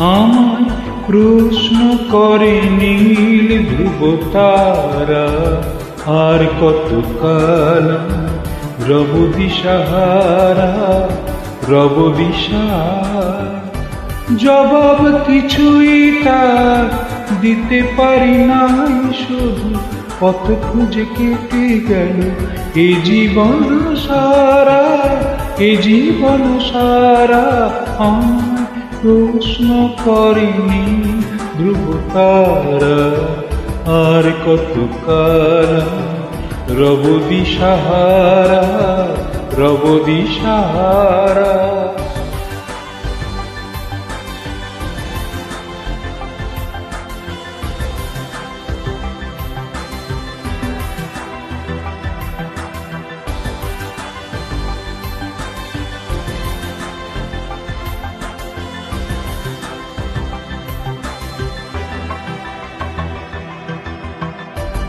আমায় প্রশ্ন করে নীল ধ্রুব তারা, আর কত কাল রব দিশাহারা রব দিশাহারা জবাব কিছুই তার দিতে পারি নাই, শুধু পথ খুঁজে কেটে গেল এ জীবন সারা, এ জীবন সারা আমায় প্রশ্ন করিনি ধ্রুব তারা আর কত কারা রব দিশাহারা রব দিশাহারা।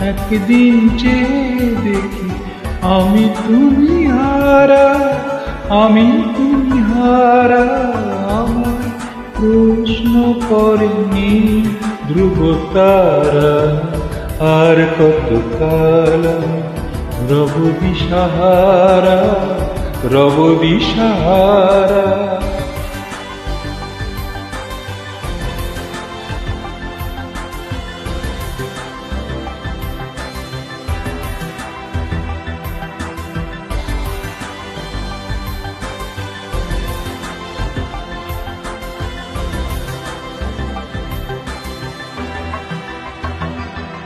একদিন চেয়ে দেখি, আমি তুমি হারা আমি তুমি হারা আমার প্রশ্ন করেনি ধ্রুব তারা আর কত কাল রব দিশাহারা রব দিশাহারা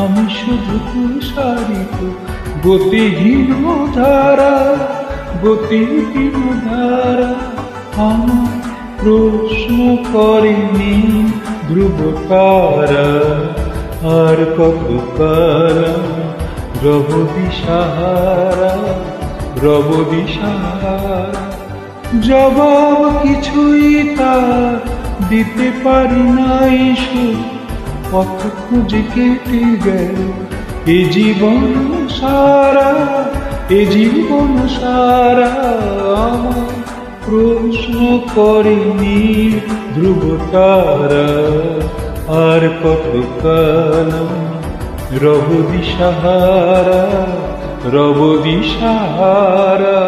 আমি শুধু প্রসারিত গতিহীন ধারা গতিহীন ধারা আমার প্রশ্ন করেনি ধ্রুব তারা আর কত কাল রব দিশাহারা রব দিশাহারা জবাব কিছুই তার দিতে পারি নাই শুধু। পথ খুঁজে কেটে গেল। এ জীবন সারা, এ জীবন সারা আমার প্রশ্ন করেনি ধ্রুব তারা আর কত কাল রব দিশাহারা রব দিশাহারা।